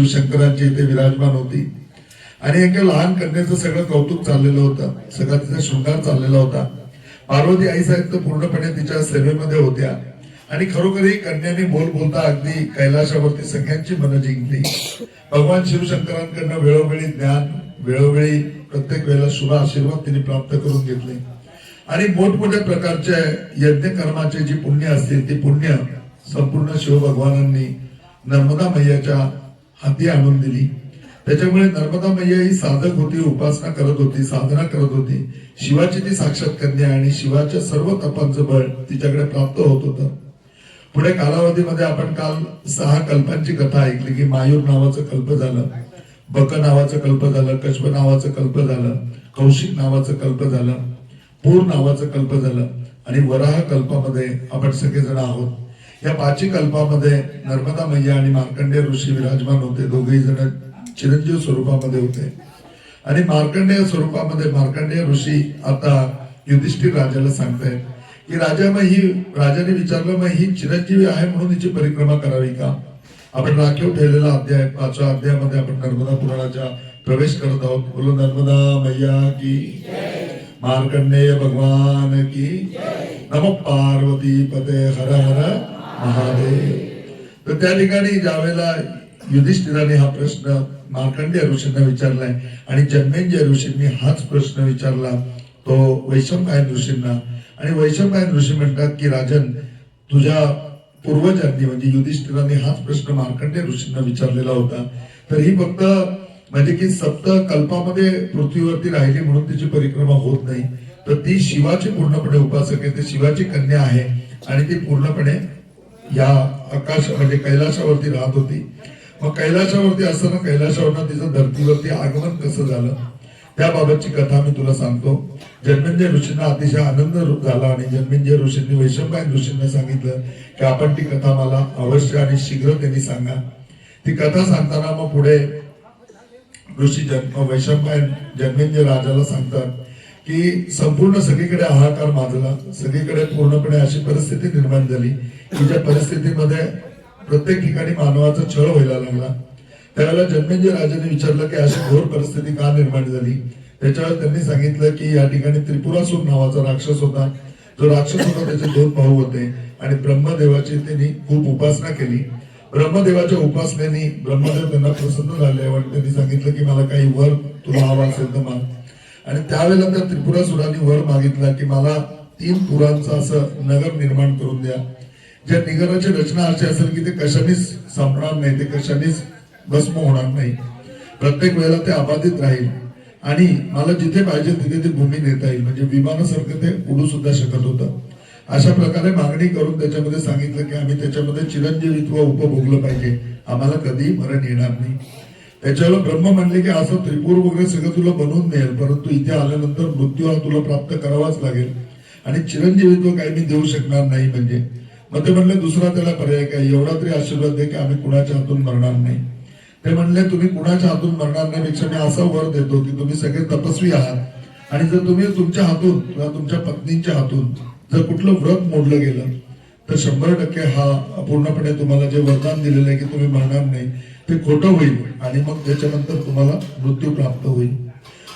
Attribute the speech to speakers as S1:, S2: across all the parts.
S1: शिवशंकरांची इथे विराजमान होती. आणि एका लहान कन्याचं सगळं कौतुक चाललेलं होतं. सगळा तिचा शृंगार चाललेला होता. पार्वती आई साहेब तर पूर्णपणे तिच्या सेवेमध्ये होत्या. आणि खरोखरही कन्याने बोल बोलता अगदी कैलाशावरती सगळ्यांची मनं जिंकली. भगवान शिवशंकरांकडनं वेळोवेळी ज्ञान वेळोवेळी प्रत्येक वेळेला शुभ आशीर्वाद तिने प्राप्त करून घेतले. आणि मोठमोठ्या प्रकारच्या यज्ञ कर्माचे जी पुण्य असतील ती पुण्य संपूर्ण शिवभगवानांनी नर्मदा मैयाच्या हाती आणून दिली. त्याच्यामुळे नर्मदा मैया ही साधक होती उपासना करत होती साधना करत होती. शिवाची ती साक्षात कन्या आणि शिवाच्या सर्व तपांचं बळ तिच्याकडे प्राप्त होत होतं. पुढे कालावधीमध्ये आपण काल सहा कल्पांची कथा ऐकली की मायूर नावाचं कल्प झालं बक नावाचं कल्प झालं कश्प नावाचं कल्प झालं कौशिक नावाचं कल्प झालं पूर नावाचं कल्प झालं आणि वराह कल्पामध्ये आपण सगळेजण आहोत. या पाचही कल्पामध्ये नर्मदा मैया आणि मार्कंडेय ऋषी विराजमान होते. दोघेही जण चिरंजीव स्वरूपामध्ये होते. आणि मार्कंडेय स्वरूपामध्ये मार्कंडेय ऋषी आता युधिष्ठिर राजाला सांगतायत की राजा मग ही राजाने विचारलं मग ही चिरंजीवी आहे म्हणून हिची परिक्रमा करावी का? आपण राखीव ठेवलेला अध्याय पाचव्या अध्यायामध्ये आपण नर्मदा पुराणाच्या प्रवेश करत आहोत. बोलो नर्मदा मैया की मार्कंडेय भगवान की नम पार्वती पते हर हर महादेव तर त्या ठिकाणी ज्यावेळेला युधिष्ठिराने हा प्रश्न मार्कंडेय ऋषींना विचारलाय आणि जन्मेंजय ऋषींनी हाच प्रश्न विचारला तो वैशंपायन ऋषींना. आणि वैशंपायन ऋषी म्हणतात की राजन तुझ्या पूर्वजांनी म्हणजे युधिष्ठिराने हाच प्रश्न मार्कंडेय ऋषींना विचारलेला होता. तर ही फक्त म्हणजे की सप्त कल्पामध्ये पृथ्वीवरती राहिली म्हणून तिची परिक्रमा होत नाही. तर ती शिवाची पूर्णपणे उपासक आहे ती शिवाची कन्या आहे आणि ती पूर्णपणे या आकाश म्हणजे कैलाशावरती राहत होती. मग कैलाशावरती असताना कैलाशावर तिचं धरतीवरती आगमन कसं झालं? त्याबाबतची कथा मी तुला सांगतो. जन्मेंजय ऋषींना अतिशय आनंद झाला आणि जन्मेंजय ऋषींनी वैशंपायन ऋषींना सांगितलं की आपण ती कथा मला अवश्य आणि शीघ्र त्यांनी सांगा. ती कथा सांगताना मग पुढे ऋषी जन्म वैशंपायन जन्मेंजय राजाला सांगतात की संपूर्ण सगळीकडे हाहाकार माजला. सगळीकडे पूर्णपणे अशी परिस्थिती निर्माण झाली तिच्या परिस्थितीमध्ये प्रत्येक ठिकाणी मानवाचा छळ व्हायला लागला त्यावेळेला जन्मेंजय राजाने विचारलं की अशी घोर परिस्थिती का निर्माण झाली? त्याच्यावर त्यांनी सांगितलं की या ठिकाणी त्रिपुरासूर नावाचा राक्षस होता. जो राक्षस होता त्याचे दोन भाऊ होते आणि ब्रह्मदेवाची त्यांनी खूप उपासना केली. ब्रह्मदेवाच्या उपासनेने ब्रह्मदेव त्यांना प्रसन्न झाले आणि त्यांनी सांगितलं की मला काही वर तुला हवा असेल तर माग. आणि त्यावेळेला त्या त्रिपुरासुराने वर मागितला की मला तीन पुरांचं असं नगर निर्माण करून द्या. ज्या निगराची रचना अशी असेल की ते कशानेच संपणार नाही ते कशानेच भस्म होणार नाही. प्रत्येक वेळेला ते अबाधित राहील. आणि मला जिथे पाहिजे तिथे ती भूमी नेता येईल. म्हणजे विमानासारखं ते उडू सुद्धा शकत होतं. अशा प्रकारे मागणी करून त्याच्यामध्ये सांगितलं की आम्ही त्याच्यामध्ये चिरंजीवित्व उपभोगलं पाहिजे. आम्हाला कधी मरण येणार नाही. त्याच्यावर ब्रह्म म्हणले की असं त्रिपूर वगैरे सगळं तुला बनवून मिळेल परंतु इथे आल्यानंतर मृत्यू हा तुला प्राप्त करावाच लागेल. आणि चिरंजीवित्व काही मी देऊ शकणार नाही म्हणजे. मग ते म्हणले दुसरा त्याला पर्याय काय? एवढा तरी आशीर्वाद दे की आम्ही कुणाच्या हातून मरणार नाही. ते म्हणले तुम्ही कुणाच्या हातून मरणार नाही? पेक्षा मी असा वर देतो की तुम्ही सगळे तपस्वी आहात. आणि जर तुम्ही तुमच्या हातून किंवा तुमच्या पत्नीच्या हातून जर कुठलं व्रत मोडलं गेलं तर शंभर टक्के हा पूर्णपणे तुम्हाला जे वरदान दिलेलं आहे की तुम्ही मरणार नाही ते खोटं होईल आणि मग त्याच्यानंतर तुम्हाला मृत्यू प्राप्त होईल.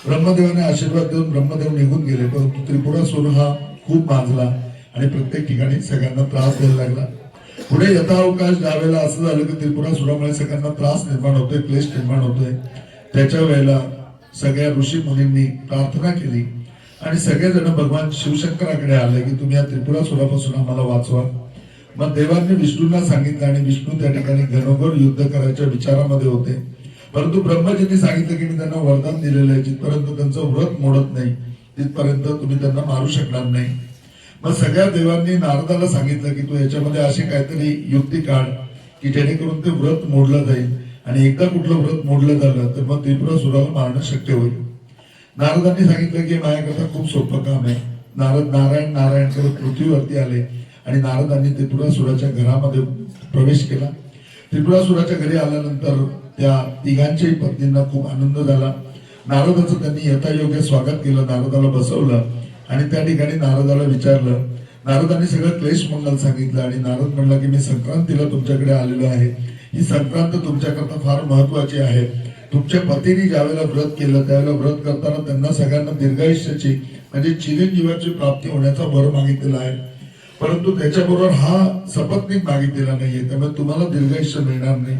S1: ब्रह्मदेवाने आशीर्वाद देऊन ब्रह्मदेव निघून गेले परंतु त्रिपुरासूर हा खूप माजला. आणि प्रत्येक ठिकाणी सगळ्यांना त्रास द्यायला लागला. पुढे यथावकाश ज्यावेळेला असं झालं की त्रिपुरा सुरामुळे सगळ्यांना त्रास निर्माण होतोय क्लेश निर्माण होतोय त्याच्या वेळेला सगळ्या ऋषी मुनींनी प्रार्थना केली. आणि सगळेजण भगवान शिवशंकराकडे आले की तुम्ही या त्रिपुरा सुरापासून आम्हाला वाचवा. मग देवांनी विष्णूंना सांगितलं आणि विष्णू त्या ठिकाणी घरोघर युद्ध करायच्या विचारामध्ये होते. परंतु ब्रह्मजींनी सांगितलं की मी त्यांना वरदान दिलेलं आहे जिथपर्यंत त्यांचं व्रत मोडत नाही तिथपर्यंत तुम्ही त्यांना मारू शकणार नाही. मग सगळ्या देवांनी नारदाला सांगितलं की तू याच्यामध्ये अशी काहीतरी युक्ती काढ की जेणेकरून ते व्रत मोडलं जाईल आणि एकदा कुठलं व्रत मोडलं झालं तर मग त्रिपुरासुराला मारणं शक्य होईल. नारदांनी सांगितलं की माझ्याकरता खूप सोपं काम आहे. नारद नारायण नारायण करत पृथ्वीवरती आले आणि नारदांनी त्रिपुरासुराच्या घरामध्ये प्रवेश केला. त्रिपुरासुराच्या घरी आल्यानंतर त्या तिघांच्याही पत्नींना खूप आनंद झाला. नारदाचं त्यांनी यथायोग्य स्वागत केलं. नारदाला बसवलं. आणि त्या ठिकाणी नारदाला विचारलं नारदांनी सगळं क्लेश मंगल सांगितलं आणि नारद म्हणला की मी संक्रांतीला तुमच्याकडे आलेलो आहे. ही संक्रांत तुमच्याकरता फार महत्वाची आहे. तुमच्या पतीने ज्यावेळेला व्रत केलं त्यावेळेला व्रत करताना त्यांना सगळ्यांना दीर्घायुष्याची म्हणजे चिरंजीवाची प्राप्ती होण्याचा वर मागितलेला आहे. परंतु त्याच्याबरोबर हा सपत्नीक मागितलेला नाहीये त्यामुळे तुम्हाला दीर्घायुष्य मिळणार नाही.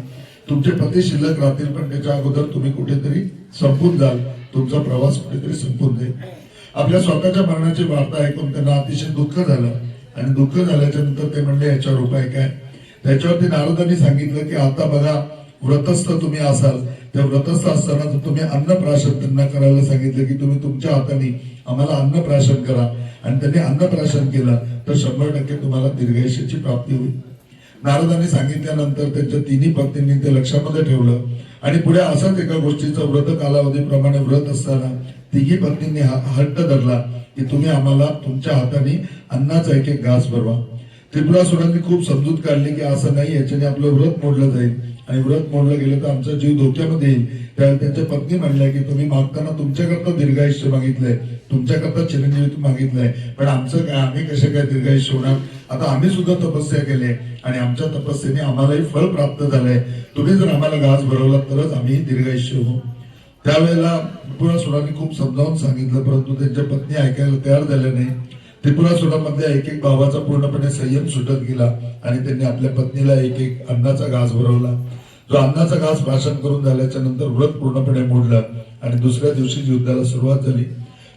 S1: तुमचे पती शिल्लक राहतील पण त्याच्या अगोदर तुम्ही कुठेतरी संपून जाल. तुमचा प्रवास कुठेतरी संपून जाईल. आपल्या स्वतःच्या मरणाची वार्ता ऐकून त्यांना अतिशय दुःख झालं. आणि दुःख झाल्याच्यानंतर ते म्हणले याच्यावर उपाय काय? त्याच्यावरती नारदांनी सांगितलं की आता बघा व्रतस्थ तुम्ही असाल. त्या व्रतस्थ असताना जर तुम्ही अन्नप्राशन त्यांना करायला सांगितलं की तुम्ही तुमच्या हाताने आम्हाला अन्नप्राशन करा. आणि त्यांनी अन्नप्राशन केलं तर शंभर टक्के तुम्हाला दीर्घायुष्याची प्राप्ती होईल. नारदांनी सांगितल्यानंतर त्यांच्या तिन्ही पत्नींनी ते लक्षामध्ये ठेवलं. आणि पुढे असंच एका गोष्टीचं व्रत कालावधीप्रमाणे व्रत असताना तिघी पत्नींनी हट्ट धरला की तुम्ही आम्हाला तुमच्या हाताने अन्नाचा एक एक घास भरवा. त्रिपुरासुरांनी खूप समजूत काढली की असं नाही याच्याने आपलं व्रत मोडलं जाईल. आणि व्रत मोडलं गेलं तर आमचा जीव धोक्यामध्ये येईल. त्यावेळी त्यांच्या पत्नी म्हणल्या की तुम्ही मागताना तुमच्याकरता दीर्घायुष्य मागितलंय. तुमच्या तुमच्याकरता चिरंजीवी मागितलंय. पण आमचं काय आम्ही कसे काय दीर्घायुष्य होणार आता आम्ही सुद्धा तपस्या केली आणि आमच्या तपस्येने आम्हालाही फळ प्राप्त झालंय. तुम्ही जर आम्हाला घास भरवला तरच आम्ही दीर्घायुष्य होऊ. त्यावेळेला त्रिपुरासुरांनी खूप समजावून सांगितलं परंतु त्यांच्या पत्नी ऐकायला तयार झाल्या नाही. त्रिपुरासुरामधल्या एक एक भावाचा पूर्णपणे संयम सुटत गेला आणि त्यांनी आपल्या पत्नीला एक एक अन्नाचा घास भरवला. जो अन्नाचा घास भाषण करून झाल्याच्यानंतर व्रत पूर्णपणे मोडलं आणि दुसऱ्या दिवशी युद्धाला सुरुवात झाली.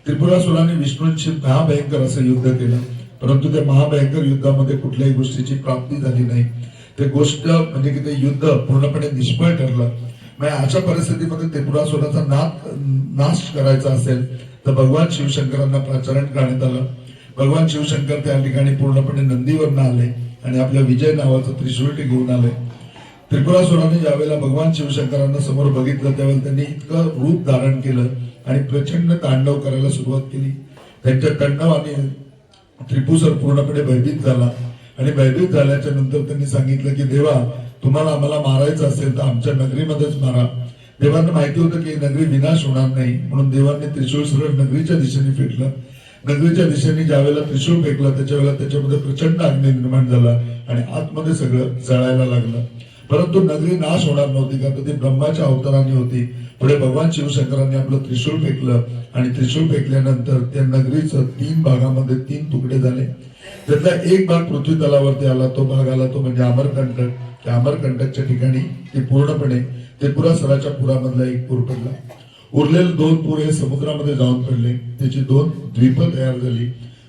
S1: त्रिपुरासुराने विष्णूंशी महाभयंकर असं युद्ध केलं. परंतु त्या महाभयंकर युद्धामध्ये कुठल्याही गोष्टीची प्राप्ती झाली नाही. ते गोष्ट म्हणजे की ते युद्ध पूर्णपणे निष्फळ ठरलं. म्हणजे अशा परिस्थितीमध्ये त्रिपुरासुराचा नाथ नाश करायचा असेल तर भगवान शिवशंकरांना प्राचारण करण्यात आलं. भगवान शिवशंकर त्या ठिकाणी पूर्णपणे नंदीवरनं आले आणि आपल्या विजय नावाचं त्रिशूळ घेऊन आले. त्रिपुरासुराने ज्यावेळेला भगवान शिवशंकरांना समोर बघितलं त्यावेळेला त्यांनी इतकं रूप धारण केलं. आणि प्रचंड तांडव करायला सुरुवात केली. त्यांच्या तांडवाने त्रिपुसर पूर्णपणे भयभीत झाला. आणि भयभीत झाल्याच्यानंतर त्यांनी सांगितलं की देवा तुम्हाला आम्हाला मारायचं असेल तर आमच्या नगरीमध्येच मारा. देवांना माहिती होतं की नगरी विनाश होणार नाही. म्हणून देवांनी त्रिशूळ सरळ नगरीच्या दिशेने फेकलं. नगरीच्या दिशेने ज्या वेळेला त्रिशूळ फेकला त्याच्या वेळेला त्याच्यामध्ये प्रचंड अग्नी निर्माण झाला आणि आतमध्ये सगळं जळायला लागलं. परंतु नगरी नाश होणार नव्हती. कारण तर ती ब्रह्माच्या अवताराने होती. पुढे भगवान शिवशंकरांनी आपलं त्रिशूळ फेकलं आणि त्रिशूळ फेकल्यानंतर त्या नगरीचं तीन भागामध्ये तीन तुकडे झाले. त्यातला एक भाग पृथ्वी तलावरती आला तो भाग आला तो म्हणजे अमरकंटक. त्या अमरकंटकच्या ठिकाणी ते पूर्णपणे ते पुरासराच्या पुरामधला एक पूर पडला. उरलेले दोन पूर हे समुद्रामध्ये जाऊन पडले. त्याची दोन द्वीप तयार झाली.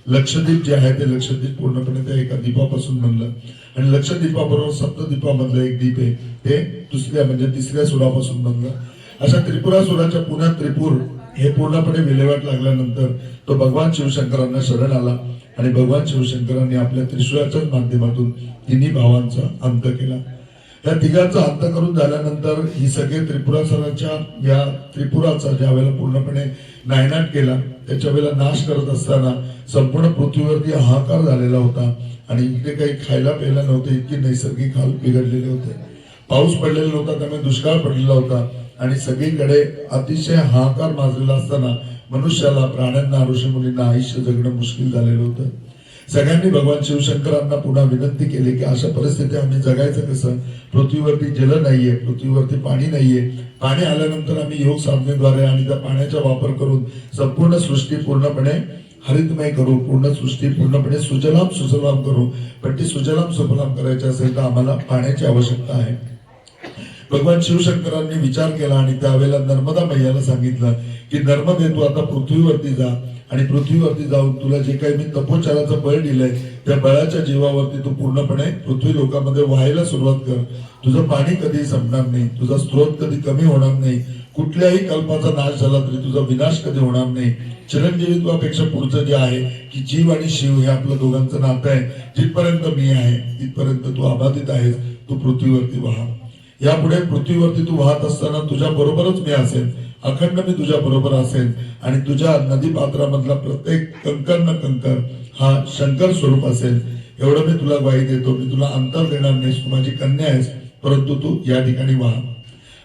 S1: लक्षद्वीप जे आहे ते लक्षद्वीप पूर्णपणे त्या एका दीपापासून बनलं. आणि लक्षद्वीपाबरोबर सप्तद्वीपामधलं एक द्वीप आहे. ते दुसऱ्या म्हणजे तिसऱ्या सुरापासून बनलं. अशा त्रिपुरा सुराच्या पुण्यात त्रिपूर हे पूर्णपणे विल्हेवाट लागल्यानंतर तो भगवान शिवशंकरांना शरण आला. आणि भगवान शिवशंकरांनी आपल्या त्रिशुराच्याच माध्यमातून तिन्ही भावांचा अंत केला. या तिघांचा अंत करून झाल्यानंतर ही सगळे त्रिपुरासनाच्या या त्रिपुराचा ज्या वेळेला पूर्णपणे नायनाट केला त्याच्या वेळेला नाश करत असताना संपूर्ण पृथ्वीवरती हाहाकार झालेला होता आणि इकडे काही खायला प्यायला नव्हते इतके नैसर्गिक हाल बिघडलेले होते. पाऊस पडलेला नव्हता त्यामुळे दुष्काळ पडलेला होता आणि सगळीकडे अतिशय हाहाकार माजलेला असताना मनुष्याला प्राण्यांना ऋषी मुलींना आयुष्य जगणं मुश्किल झालेलं होतं. सगळ्यांनी भगवान शिवशंकरांना पुन्हा विनंती केली की अशा परिस्थिती आम्ही जगायचं कसं? पृथ्वीवरती जल नाहीये पृथ्वीवरती पाणी नाहीये. पाणी आल्यानंतर आम्ही योग साधनेद्वारे आणि त्या पाण्याचा वापर करून संपूर्ण सृष्टी पूर्णपणे हरितमय करू पूर्ण सृष्टी पूर्णपणे सुजलाम सुजलाम करू. पण ती सुजलाम सुफलाम करायची असेल तर आम्हाला पाण्याची आवश्यकता आहे. भगवान शिवशंकरांनी विचार केला आणि त्यावेळेला नर्मदा मैयाला सांगितलं की नर्मदे तू आता पृथ्वीवरती जा. आणि पृथ्वीवरती जाऊन तुला जे काही मी तपोचाराचं बळ दिलंय त्या बळाच्या जीवावरती तू पूर्णपणे पृथ्वी लोकांमध्ये व्हायला सुरुवात कर. तुझं पाणी कधी संपणार नाही तुझा स्रोत कधी कमी होणार नाही कुठल्याही कल्पाचा नाश झाला तरी तुझा विनाश कधी होणार नाही. चिरंजीवित्वापेक्षा पुढचं जे आहे की जीव आणि शिव हे आपलं दोघांचं नातं आहे. जिथपर्यंत मी आहे तिथपर्यंत तू अबाधित आहेस तू पृथ्वीवरती वाहा. यापुढे पृथ्वीवरती तू वाहत असताना तुझ्या बरोबरच मी असेल अखंड मी तुझ्या बरोबर असेल आणि तुझ्या नदी पात्रामधला प्रत्येक कंकर न कंकर हा शंकर स्वरूप असेल. एवढं मी तुला ग्वाही देतो. मी तुला अंतर देणार नाहीस. तू माझी कन्या आहेस. परंतु तू या ठिकाणी वाहा.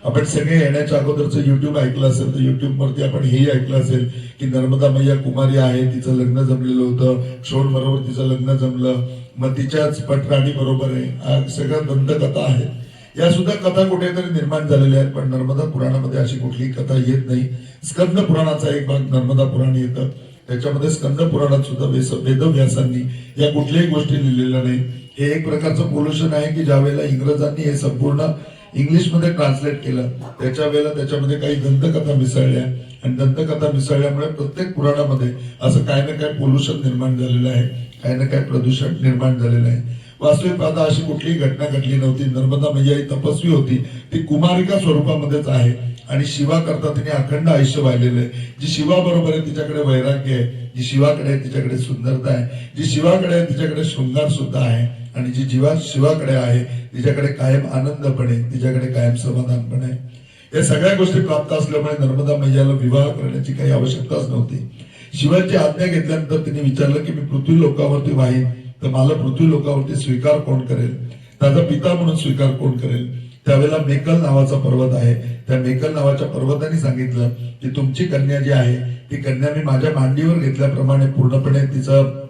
S1: आपण सगळे येण्याच्या अगोदरचं युट्यूब ऐकलं असेल तर युट्यूब वरती आपण हेही ऐकलं असेल की नर्मदा मैया कुमारी आहे. तिचं लग्न जमलेलं होतं. क्षोण बरोबर तिचं लग्न जमलं. मग तिच्याच पटराणी बरोबर आहे. सगळ्या दंतकथा आहेत या सुद्धा कथा कुठेतरी निर्माण झालेल्या आहेत पण नर्मदा पुराणामध्ये अशी कुठलीही कथा येत नाही. स्कंद पुराणाचा एक भाग नर्मदा पुराण येतं. त्याच्यामध्ये स्कंद पुराणात सुद्धा वेदव्यासांनी या कुठल्याही गोष्टी लिहिलेल्या नाही. हे एक प्रकारचं पोल्युशन आहे की ज्या वेळेला इंग्रजांनी हे संपूर्ण इंग्लिशमध्ये ट्रान्सलेट केलं त्याच्या वेळेला त्याच्यामध्ये काही दंतकथा मिसळल्या. आणि दंतकथा मिसळल्यामुळे प्रत्येक पुराणामध्ये असं काही ना काय पोल्युशन निर्माण झालेलं आहे काही ना काय प्रदूषण निर्माण झालेलं आहे. वास्तविक पाहता अशी कुठलीही घटना घडली नव्हती. नर्मदा मैया ही तपस्वी होती. ती कुमारिका स्वरूपामध्येच आहे. आणि शिवा करता तिने अखंड आयुष्य वाहिलेलं आहे. जी शिवा बरोबर आहे तिच्याकडे वैराग्य आहे. जी शिवाकडे आहे तिच्याकडे सुंदरता आहे. जी शिवाकडे आहे तिच्याकडे शृंगार सुद्धा आहे. आणि जी जीवा शिवाकडे आहे तिच्याकडे कायम आनंद पण आहे. तिच्याकडे कायम समाधान पण आहे. या सगळ्या गोष्टी प्राप्त असल्यामुळे नर्मदा मैयाला विवाह करण्याची काही आवश्यकताच नव्हती. शिवाची आज्ञा घेतल्यानंतर तिने विचारलं की मी पृथ्वी लोकावरती वाहीन. तर मला पृथ्वी लोकावरती स्वीकार कोण करेल? त्याचा पिता म्हणून स्वीकार कोण करेल? त्यावेळेला मेकल नावाचा पर्वत आहे. त्या मेकल नावाच्या पर्वताने सांगितलं की तुमची कन्या जी आहे ती कन्या मी माझ्या मांडीवर घेतल्याप्रमाणे पूर्णपणे तिचं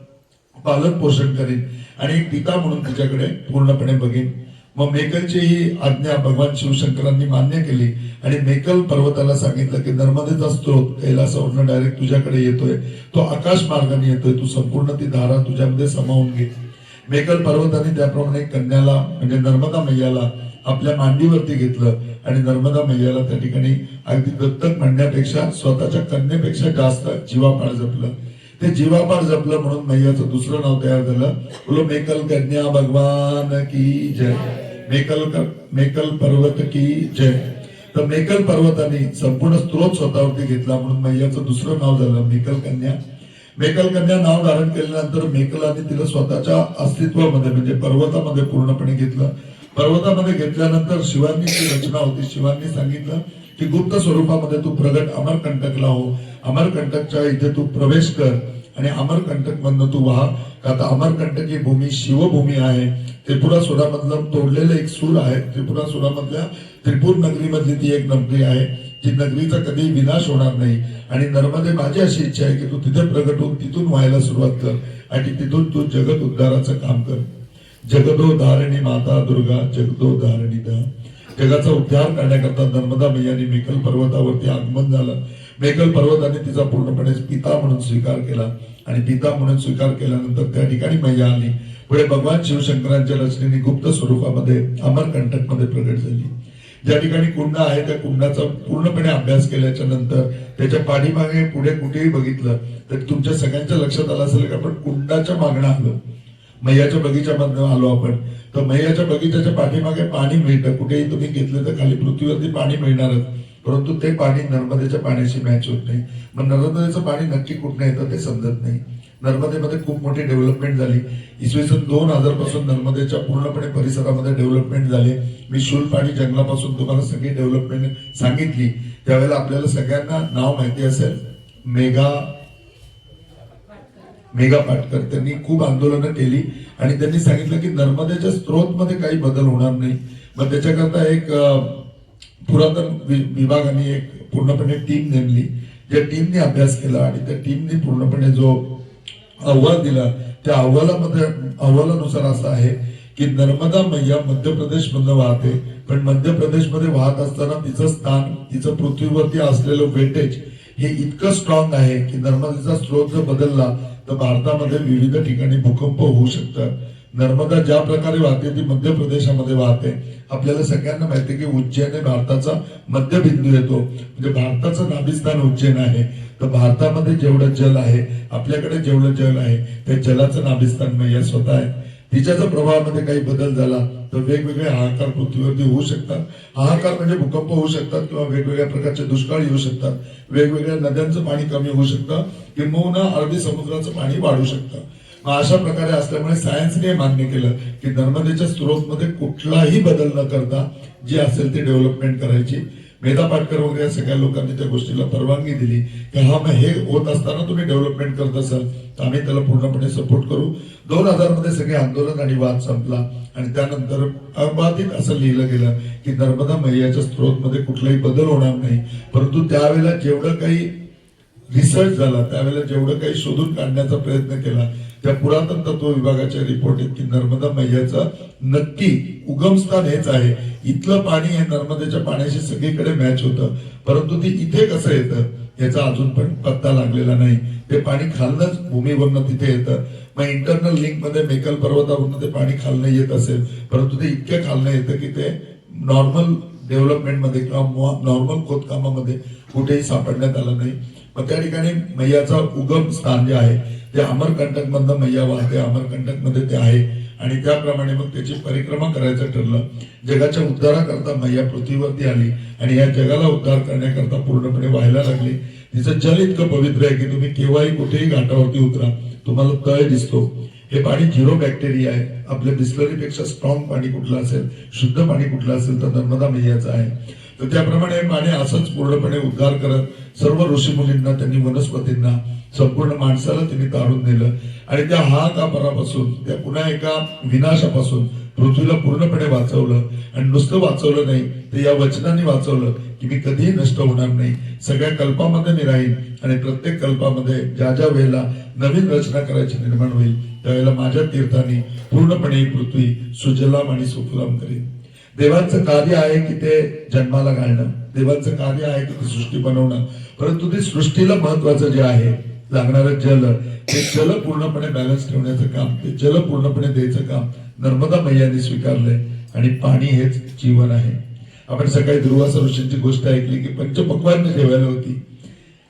S1: पालन पोषण करीन आणि एक पिता म्हणून तिच्याकडे पूर्णपणे बघीन. मग मेकलची ही आज्ञा भगवान शिवशंकरांनी मान्य केली. आणि मेकल पर्वताला सांगितलं की नर्मदेचा स्त्रोत कैलासावरनं डायरेक्ट तुझ्याकडे येतोय. तो आकाश मार्गाने येतोय. तू संपूर्ण ती धारा तुझ्यामध्ये समावून घे. मेकल पर्वताने त्याप्रमाणे कन्याला म्हणजे नर्मदा मैयाला आपल्या मांडीवरती घेतलं. आणि नर्मदा मैयाला त्या ठिकाणी अगदी दत्तक म्हणण्यापेक्षा स्वतःच्या कन्येपेक्षा जास्त जीवापाळ जपलं. ते जीवापाड जपलं म्हणून मैयाचं दुसरं नाव तयार झालं. बोलो मेकल कन्या भगवान की जय. मेकल मेकल पर्वत की जय. तर मेकल पर्वताने संपूर्ण स्त्रोत स्वतःवरती घेतला म्हणून मैयाचं दुसरं नाव झालं मेकल कन्या. मेकल कन्या नाव धारण केल्यानंतर मेकलाने तिला स्वतःच्या अस्तित्वामध्ये म्हणजे पर्वतामध्ये पूर्णपणे घेतलं. पर्वतामध्ये घेतल्यानंतर शिवांनी जी रचना होती. शिवांनी सांगितलं की गुप्त स्वरूपामध्ये तू प्रगट अमरकंटकला हो. अमरकंटकच्या इथे तू प्रवेश कर आणि अमरकंटक मधनं तू वाहा. का आता अमरकंटक ही भूमी शिवभूमी आहे. त्रिपुरा सुरामधलं तोडलेलं एक सूर आहे. त्रिपुरा सुरामधल्या त्रिपूर नगरीमधली ती एक नगरी आहे. जी नगरीचा कधी विनाश होणार नाही. आणि नर्मदे माझी अशी इच्छा आहे की तू तिथे प्रगट होऊन तिथून व्हायला सुरुवात कर. आणि तिथून तू जगत उद्धाराचं काम कर. जगदो धारणी माता दुर्गा जगदो धारणी दा. जगाचा उद्धार करण्याकरता नर्मदा मैयाने मेकल पर्वतावरती आगमन झालं. मेकल पर्वताने तिचा पूर्णपणे पिता म्हणून स्वीकार केला. आणि पिता म्हणून स्वीकार केल्यानंतर त्या ठिकाणी मैया आली. पुढे भगवान शिवशंकरांच्या रचनेने गुप्त स्वरूपामध्ये अमरकंटकमध्ये प्रगट झाली. ज्या ठिकाणी कुंड आहे त्या कुंडाचा पूर्णपणे अभ्यास केल्याच्यानंतर त्याच्या पाठीमागे पुढे कुठेही बघितलं तर तुमच्या सगळ्यांच्या लक्षात आलं असेल की आपण कुंडाच्या मागणं आलं. मैयाच्या बगीच्यामधनं आलो आपण. तर मैयाच्या बगीच्याच्या पाठीमागे पाणी मिळतं. कुठेही तुम्ही घेतलं तर खाली पृथ्वीवरती पाणी मिळणारच. परंतु ते पाणी नर्मदेच्या पाण्याशी मॅच होत नाही. मग नर्मदेचं पाणी नक्की कुठनं येतं ते समजत नाही. नर्मदेमध्ये खूप मोठी डेव्हलपमेंट झाली. इसवी सन दोन हजारपासून नर्मदेच्या पूर्णपणे परिसरामध्ये डेव्हलपमेंट झाली. मी शूलपाणी जंगलापासून तुम्हाला सगळी डेव्हलपमेंट सांगितली. त्यावेळेला आपल्याला सगळ्यांना नाव माहिती असेल. मेगा मेघा पाटकर त्यांनी खूप आंदोलनं केली आणि त्यांनी सांगितलं की नर्मदेच्या स्त्रोत मध्ये काही बदल होणार नाही. मग त्याच्याकरता एक पुरातन वि- विभागाने एक पूर्णपणे टीम नेमली. ज्या टीमने अभ्यास केला आणि त्या टीमने पूर्णपणे जो अहवाल दिला त्या अहवालामध्ये अहवालानुसार असं आहे की नर्मदा मैया मध्य प्रदेश मधनं वाहते पण मध्य प्रदेशमध्ये वाहत असताना तिचं स्थान तिचं पृथ्वीवरती असलेलं वेटेज हे इतकं स्ट्रॉंग आहे की नर्मदेचा स्रोत जर बदलला तर भारतामध्ये विविध ठिकाणी भूकंप होऊ शकतात. नर्मदा ज्या प्रकारे वाहते ती मध्य प्रदेशामध्ये वाहते. आपल्याला सगळ्यांना माहिती की उज्जैन हे भारताचा मध्यबिंदू येतो. म्हणजे भारताचं नाभिस्थान उज्जैन आहे. तर भारतामध्ये जेवढं जल आहे आपल्याकडे जेवढं जल आहे त्या जलाचं नाभिस्थान मैया स्वतः आहे. तिच्या जर प्रभावामध्ये काही बदल झाला तर वेगवेगळे हाहाकार पृथ्वीवरती होऊ शकतात. हाहाकार म्हणजे भूकंप होऊ शकतात किंवा वेगवेगळ्या प्रकारचे दुष्काळ येऊ शकतात. वेगवेगळ्या नद्यांचं पाणी कमी होऊ शकतं किंबहुना अरबी समुद्राचं पाणी वाढू शकतं. मग अशा प्रकारे असल्यामुळे सायन्सने मान्य केलं की नर्मदेच्या स्त्रोतमध्ये कुठलाही बदल न करता जी असेल ती डेव्हलपमेंट करायची. मेधा पाटकर वगैरे सगळ्या लोकांनी त्या गोष्टीला परवानगी दिली. की हा मग हे होत असताना तुम्ही डेव्हलपमेंट करत असाल तर आम्ही त्याला पूर्णपणे सपोर्ट करू. दोन हजारमध्ये सगळे आंदोलन आणि वाद संपला. आणि त्यानंतर अबाधित असं लिहिलं गेलं की नर्मदा मैयाच्या स्त्रोत मध्ये कुठलाही बदल होणार नाही. परंतु त्यावेळेला जेवढं काही रिसर्च झाला त्यावेळेला जेवढं काही शोधून काढण्याचा प्रयत्न केला त्या पुरातन तत्व विभागाच्या रिपोर्ट की नर्मदा मैयाचं नक्की उगमस्थान हेच आहे. इथलं पाणी हे नर्मदेच्या पाण्याशी सगळीकडे मॅच होतं. परंतु ते इथे कसं येतं याचा अजून पण पत्ता लागलेला नाही. ते पाणी खालनच भूमीवरनं तिथे येतं. मग इंटरनल लिंकमध्ये मेकल पर्वतावरनं ते पाणी खालनं येत असेल परंतु ते इतक्या खालनं येतं की ते नॉर्मल डेव्हलपमेंटमध्ये किंवा नॉर्मल खोदकामामध्ये कुठेही सापडण्यात आलं नाही. मग त्या ठिकाणी मैयाचा उगम स्थान जे आहे ते अमरकंटक मधनं मैया वाहते अमरकंटकमध्ये ते आहे. आणि त्याप्रमाणे मग त्याची परिक्रमा करायचं ठरलं. जगाच्या उद्धाराकरता मैया पृथ्वीवरती आली आणि या जगाला उद्धार करण्याकरता पूर्णपणे व्हायला लागली. तिचं जल इतकं पवित्र आहे की तुम्ही केव्हाही कुठेही घाटावरती उतरा. तुम्हाला तळ दिसतो. हे पाणी झिरो बॅक्टेरिया आहे. आपल्या बिस्लरीपेक्षा स्ट्रॉंग पाणी कुठलं असेल शुद्ध पाणी कुठलं असेल तर नर्मदा मैयाचं आहे. तर त्याप्रमाणे हे पाणी असंच पूर्णपणे उद्धार करत सर्व ऋषी मुलींना त्यांनी वनस्पतींना संपूर्ण माणसाला त्यांनी तारून नेलं आणि त्या हाहाकारापासून त्या पुन्हा एका विनाशापासून पृथ्वीला पूर्णपणे वाचवलं. आणि नुसतं वाचवलं नाही तर या वचनाने वाचवलं की मी कधीही नष्ट होणार नाही. सगळ्या कल्पामध्ये मी राहीन आणि प्रत्येक कल्पामध्ये ज्या ज्या वेळेला नवीन रचना करायची निर्माण होईल त्यावेळेला माझ्या तीर्थाने पूर्णपणे पृथ्वी सुजलाम आणि सुफलाम करेन. देवाचं कार्य आहे की ते जन्माला घालणं. देवाचं कार्य आहे की ती सृष्टी बनवणं. परंतु ते सृष्टीला महत्वाचं जे आहे लागणारं जल ते जल पूर्णपणे बॅलन्स ठेवण्याचं काम ते जल पूर्णपणे द्यायचं काम नर्मदा मैयाने स्वीकारलंय आणि पाणी हेच जीवन आहे. आपण सकाळी दुर्वासा ऋषींची गोष्ट ऐकली की पंचपक्वान जेवायला होती.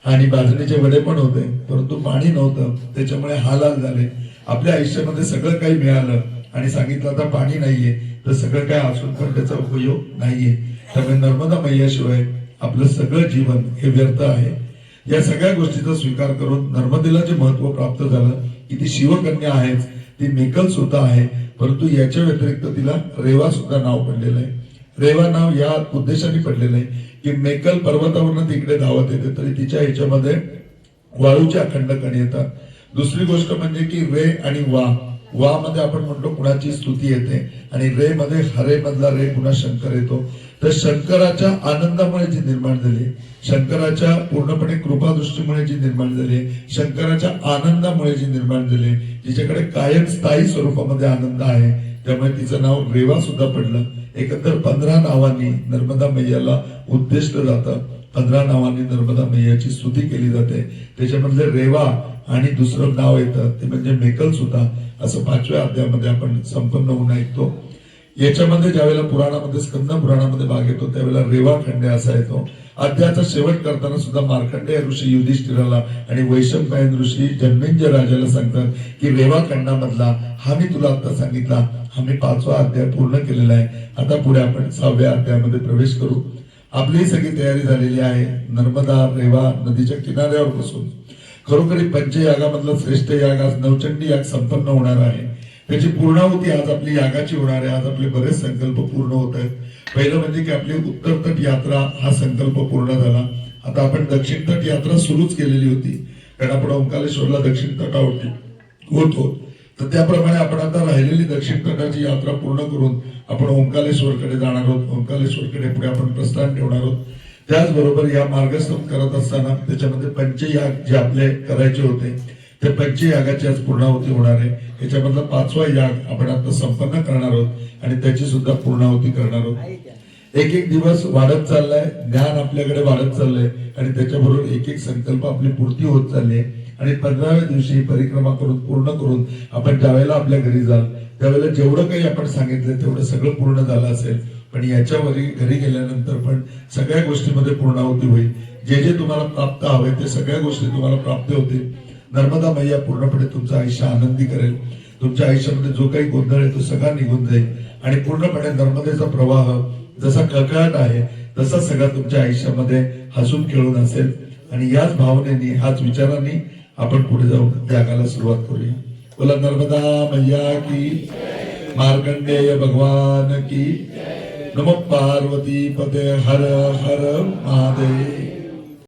S1: आणि बाजरीचे वडे पण होते परंतु पाणी नव्हतं त्याच्यामुळे हालाल झाले. आपल्या आयुष्यामध्ये सगळं काही मिळालं आणि सांगितलं आता पाणी नाहीये तर सगळं काय असून पण त्याचा उपयोग नाहीये. त्यामुळे नर्मदा मैयाशिवाय आपलं सगळं जीवन हे व्यर्थ आहे. या सगळ्या गोष्टीचा स्वीकार करून नर्मदेला जे महत्त्व प्राप्त झालं. की ती शिवकन्या आहेच ती मेकल सुद्धा आहे. परंतु याच्या व्यतिरिक्त तिला रेवा सुद्धा नाव पडलेलं आहे. रेवा नाव या उद्देशाने पडलेलं आहे की मेकल पर्वतावरनं तिकडे धावत येते तरी तिच्या ह्याच्यामध्ये वाळूचे अखंड कण येतात. दुसरी गोष्ट म्हणजे की रे आणि वा. वा मध्ये आपण म्हणतो कुणाची स्तुती येते आणि रे मध्ये हरे मधला रे पुन्हा शंकर येतो. तर शंकराच्या आनंदामुळे जी निर्माण झाली शंकराच्या पूर्णपणे कृपादृष्टीमुळे जी निर्माण झाली शंकराच्या आनंदामुळे जी निर्माण झाली जिच्याकडे कायम स्थायी स्वरूपामध्ये आनंद आहे त्यामुळे तिचं नाव रेवा सुद्धा पडलं. एकंदर पंधरा नावांनी नर्मदा मैयाला उद्दिष्ट जातं. पंधरा नावांनी नर्मदा मैयाची स्तुती केली जाते. त्याच्यामधले रेवा आणि दुसरं नाव येतं ते म्हणजे मेकल सुद्धा. असं पाचव्या अध्यायामध्ये आपण संपन्न होऊन ऐकतो. याच्यामध्ये ज्यावेळेला पुराणामध्ये स्कंद पुराणामध्ये भाग येतो त्यावेळेला रेवा खंडे असा येतो. अध्यायाचा शेवट करताना सुद्धा मार्कंडेय ऋषी युधिष्ठिराला आणि वैशंपायन ऋषी जन्मेंजय राजाला सांगतात की रेवा खंडामधला हा मी तुला आता सांगितला. हा मी पाचवा अध्याय पूर्ण केलेला आहे. आता पुढे आपण सहाव्या अध्यायामध्ये प्रवेश करू. आपली सगळी तयारी झालेली आहे. नर्मदा रेवा नदीच्या किनाऱ्यावर बसून. खरोखरी पंचयागामधला श्रेष्ठ याग आज नवचंडी याग संपन्न होणार आहे. त्याची पूर्णाहुती आज आपली यागाची होणार आहे. आज आपले बरेच संकल्प पूर्ण होत आहेत. पहिलं म्हणजे की आपली उत्तर तट यात्रा हा संकल्प पूर्ण झाला. आता आपण दक्षिण तट यात्रा सुरूच केलेली होती. कारण आपण ओंकालेश्वरला दक्षिण तटावरती होतो. तर त्याप्रमाणे आपण आता राहिलेली दक्षिण तटाची यात्रा पूर्ण करून आपण ओंकालेश्वरकडे जाणार आहोत. ओंकालेश्वरकडे पुढे आपण प्रस्थान ठेवणार आहोत. त्याचबरोबर या मार्गस्थान करत असताना त्याच्यामध्ये पंचयाग जे आपले करायचे होते ते पंचयागाची आज पूर्णाहुती होणार आहे. याच्यामधला पाचवा याग आपण आता संपन्न करणार आहोत आणि त्याची सुद्धा पूर्णाहुती करणार आहोत. एक एक दिवस वाढत चाललाय ज्ञान आपल्याकडे वाढत चाललंय आणि त्याच्याबरोबर एक एक संकल्प आपली पूर्ती होत चालली आहे. आणि पंधराव्या दिवशी परिक्रमा करून पूर्ण करून आपण ज्यावेळेला आपल्या घरी जाल त्यावेळेला जेवढं काही आपण सांगितलं तेवढं सगळं पूर्ण झालं असेल. पण याच्यावर घरी गेल्यानंतर पण सगळ्या गोष्टीमध्ये पूर्णाहुती होईल. जे जे तुम्हाला प्राप्त हवे ते सगळ्या गोष्टी तुम्हाला प्राप्त होतील. नर्मदा मैया पूर्णपणे तुमचं आयुष्य आनंदी करेल. तुमच्या आयुष्यामध्ये जो काही गोंधळ आहे तो सगळा निघून जाईल. आणि पूर्णपणे नर्मदेचा प्रवाह जसा कळकळाट आहे तसा सगळा तुमच्या आयुष्यामध्ये हसून खेळून असेल. आणि याच भावनेने हाच विचारांनी आपण पुढे जाऊन त्यागाला सुरुवात करूया. बोला नर्मदा मैया की मार्कंडेय भगवान की नम पार्वती पदे हर हर महादेव.